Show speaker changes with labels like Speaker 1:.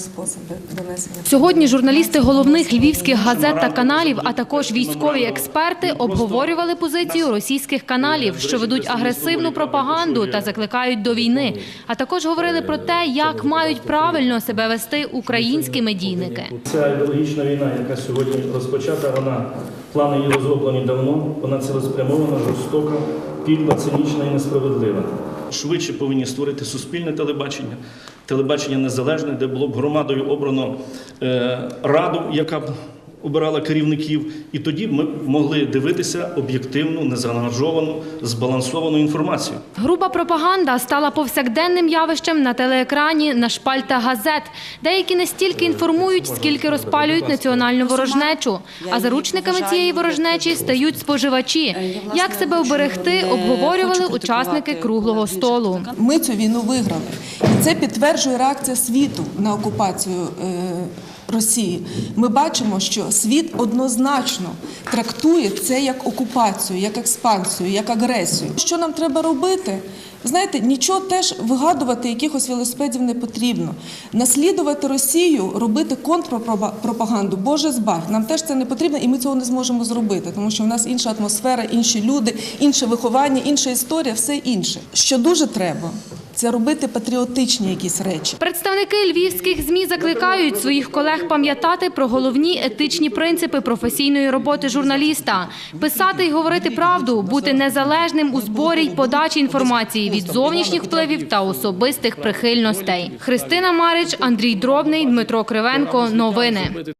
Speaker 1: способи донесення.
Speaker 2: Сьогодні журналісти головних львівських газет та каналів, а також військові експерти обговорювали позицію російських каналів, що ведуть агресивну пропаганду та закликають до війни. А також говорили про те, як мають правильно себе вести українські медійники.
Speaker 3: Ця ідеологічна війна, яка сьогодні розпочата, вона плани її розроблені давно, вона цілеспрямована, жорстока, підла, цинічна і несправедлива. Швидше повинні створити суспільне телебачення, телебачення незалежне, де було б громадою обрано е, раду, яка б обирала керівників, і тоді ми могли дивитися об'єктивну, незаангажовану, збалансовану інформацію.
Speaker 2: Груба пропаганда стала повсякденним явищем на телеекрані, на шпальтах газет. Деякі не стільки інформують, скільки розпалюють національну ворожнечу. А заручниками цієї ворожнечі стають споживачі. Як себе оберегти, обговорювали учасники круглого столу.
Speaker 1: Ми цю війну виграли. Це підтверджує реакція світу на окупацію е, Росії. Ми бачимо, що світ однозначно трактує це як окупацію, як експансію, як агресію. Що нам треба робити? Знаєте, нічого теж вигадувати якихось велосипедів не потрібно. Наслідувати Росію, робити контрпропаганду, Боже збав. Нам теж це не потрібно, і ми цього не зможемо зробити, тому що в нас інша атмосфера, інші люди, інше виховання, інша історія, все інше. Що дуже треба, це робити патріотичні якісь речі.
Speaker 2: Представники львівських змі закликають своїх колег пам'ятати про головні етичні принципи професійної роботи журналіста, писати і говорити правду, бути незалежним у зборі й подачі інформації від зовнішніх впливів та особистих прихильностей. Христина Марич, Андрій Дробний, Дмитро Кривенко. Новини.